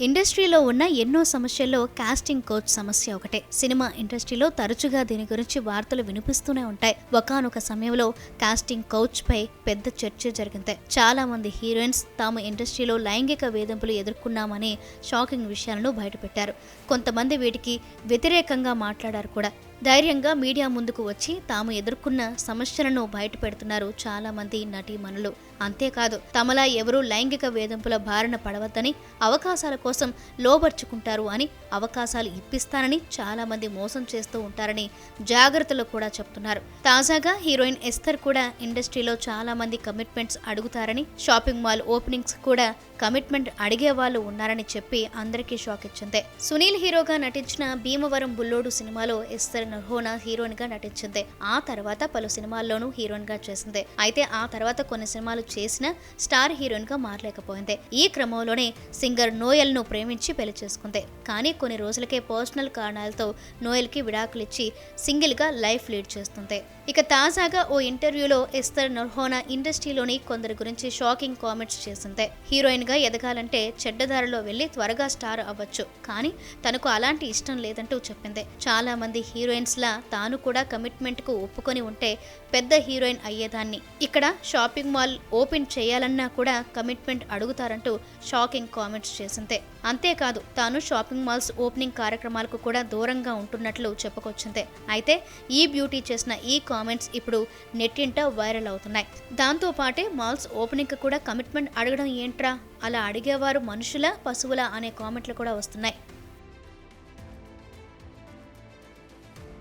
ఇండస్ట్రీలో ఉన్న ఎన్నో సమస్యల్లో కాస్టింగ్ కోచ్ సమస్య ఒకటే. సినిమా ఇండస్ట్రీలో తరచుగా దీని గురించి వార్తలు వినిపిస్తూనే ఉంటాయి. ఒకానొక సమయంలో కాస్టింగ్ కోచ్ పై పెద్ద చర్చ జరిగింది. చాలా మంది హీరోయిన్స్ తాము ఇండస్ట్రీలో లైంగిక వేధింపులు ఎదుర్కొన్నామని షాకింగ్ విషయాలను బయటపెట్టారు. కొంతమంది వీటికి వ్యతిరేకంగా మాట్లాడారు కూడా. ధైర్యంగా మీడియా ముందుకు వచ్చి తాము ఎదుర్కొన్న సమస్యలను బయటపెడుతున్నారు చాలా మంది నటీమణులు అంతేకాదు తమలా ఎవరూ లైంగిక వేధింపుల బారిన పడవద్దని అవకాశాల కోసం లోబర్చుకుంటారు అని అవకాశాలు ఇప్పిస్తానని చాలా మంది మోసం చేస్తూ ఉంటారని జాగ్రత్తలు కూడా చెప్తున్నారు. తాజాగా హీరోయిన్ ఎస్తర్ కూడా ఇండస్ట్రీలో చాలా మంది కమిట్మెంట్స్ అడుగుతారని షాపింగ్ మాల్ ఓపెనింగ్స్ కూడా కమిట్మెంట్ అడిగే వాళ్ళు ఉన్నారని చెప్పి అందరికీ షాక్ ఇచ్చింది. సునీల్ హీరోగా నటించిన భీమవరం బుల్లోడు సినిమాలో ఎస్తర్ నర్హోనా హీరోయిన్గా నటించింది. ఆ తర్వాత పలు సినిమాల్లోనూ హీరోయిన్గా చేసింది. అయితే ఆ తర్వాత కొన్ని సినిమాలు చేసిన స్టార్ హీరోయిన్గా మారలేకపోయింది. ఈ క్రమంలోనే సింగర్ నోయల్ను ప్రేమించి పెళ్ళి చేసుకుంది. కానీ కొన్ని రోజులకే పర్సనల్ కారణాలతో నోయల్కి విడాకులిచ్చి సింగిల్గా లైఫ్ లీడ్ చేస్తుంది. ఇక తాజాగా ఓ ఇంటర్వ్యూలో ఎస్తర్ నర్హోనా ఇండస్ట్రీలోని కొందరి గురించి షాకింగ్ కామెంట్స్ చేసింది. హీరోయిన్గా ఎదగాలంటే చెడ్డదారిలో వెళ్ళి త్వరగా స్టార్ అవ్వచ్చు. కానీ తనకు అలాంటి ఇష్టం లేదంటూ చెప్పింది. చాలా మంది హీరోయిన్ హీరోయిన్స్లా తాను కూడా కమిట్మెంట్కు ఒప్పుకొని ఉంటే పెద్ద హీరోయిన్ అయ్యేదాన్ని. ఇక్కడ షాపింగ్ మాల్ ఓపెన్ చేయాలన్నా కూడా కమిట్మెంట్ అడుగుతారంటూ షాకింగ్ కామెంట్స్ చేసిందే. అంతేకాదు తాను షాపింగ్ మాల్స్ ఓపెనింగ్ కార్యక్రమాలకు కూడా దూరంగా ఉంటున్నట్లు చెప్పుకొచ్చిందే. అయితే ఈ బ్యూటీ చేసిన ఈ కామెంట్స్ ఇప్పుడు నెట్టింట వైరల్ అవుతున్నాయి. దాంతో పాటే మాల్స్ ఓపెనింగ్ కూడా కమిట్మెంట్ అడగడం ఏంట్రా? అలా అడిగేవారు మనుషుల పశువుల అనే కామెంట్లు కూడా వస్తున్నాయి.